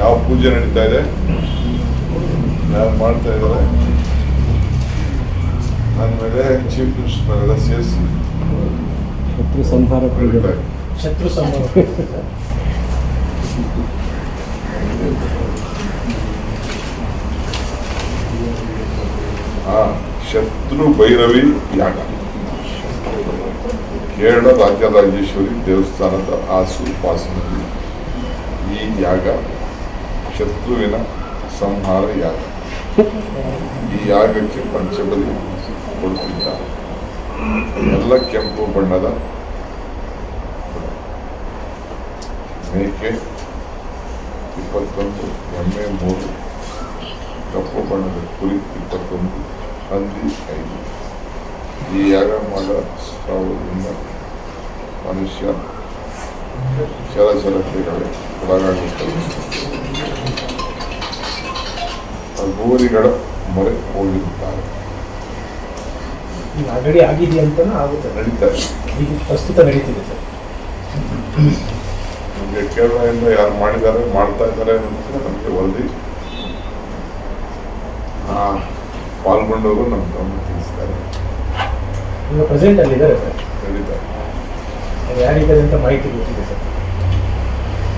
ಯಾವ ಪೂಜೆ ನಡೀತಾ ಇದೆ? ಯಾರು ಮಾಡ್ತಾ ಇದ್ದಾರೆ? ನನ್ನ ಮೇಲೆ ಚೀಫ್ ಮಿನಿಸ್ಟರ್ ಎಲ್ಲ ಸೇರಿಸಿ. ಶತ್ರು ಸಂಹಾರ ಶತ್ರು ಸಂಹಾರ ಆ ಶತ್ರು ಭೈರವಿ ಯಾಗ. ಕೇರಳ ರಾಜರಾಜೇಶ್ವರಿ ದೇವಸ್ಥಾನದ ಆಸು ಪಾಸಿನಲ್ಲಿ ಈ ಯಾಗ ಶತ್ರುವಿನ ಸಂಹಾರ ಯಾಗ ಈ ಯಾಗಕ್ಕೆ ಪಂಚಬಲಿ ಕೊಡುತ್ತಿದ್ದಾರೆ ಎಲ್ಲ ಕೆಂಪು ಬಣ್ಣದ ಮೇಕೆ ಇಪ್ಪತ್ತೊಂದು, ಎಮ್ಮೆ ಮೂರು, ಕಪ್ಪು ಬಣ್ಣದ ಕುರಿ ಇಪ್ಪತ್ತೊಂದು, ಹಂದಿ ಐದು. ಈ ಯಾಗ ಮಾಡ ಸಾವಿರದಿಂದ ಮನುಷ್ಯ ಚಲಚಲತೆಗಳೇ ಒಳಗಾಗುತ್ತದೆ. ಗೋರಿಗಳ ಮೊರೆ ಹೋಗಿರುತ್ತಾರೆ. ಆಲ್ರೆಡಿ ಆಗಿದೆ ಅಂತಾನು ಆಗುತ್ತೆ. ನಡೀತಾರೆ. ಈಗ ಪ್ರಸ್ತುತ ನಡೀತಿದೆ ಸರ್. ನಮಗೆ ಕೇರಳದಿಂದ ಯಾರು ಮಾಡಿದ್ದಾರೆ ಮಾಡ್ತಾ ಇದ್ದಾರೆ ಅನ್ನೋದಕ್ಕೆ ನಮಗೆ ವರದಿ. ಆ, ಪಾಲ್ಗೊಂಡವರು ನಮ್ಮ ಗಮನ ತಿಳಿಸ್ತಾರೆ ಈಗ ಪ್ರೆಸೆಂಟ್ ಅಲ್ಲಿ ಇದ್ದಾರೆ ಸರ್. ನಡೀತಾರೆ. ಯಾರಿದ್ದಾರೆ ಅಂತ ಮಾಹಿತಿ ಗೊತ್ತಿದೆ ಸರ್.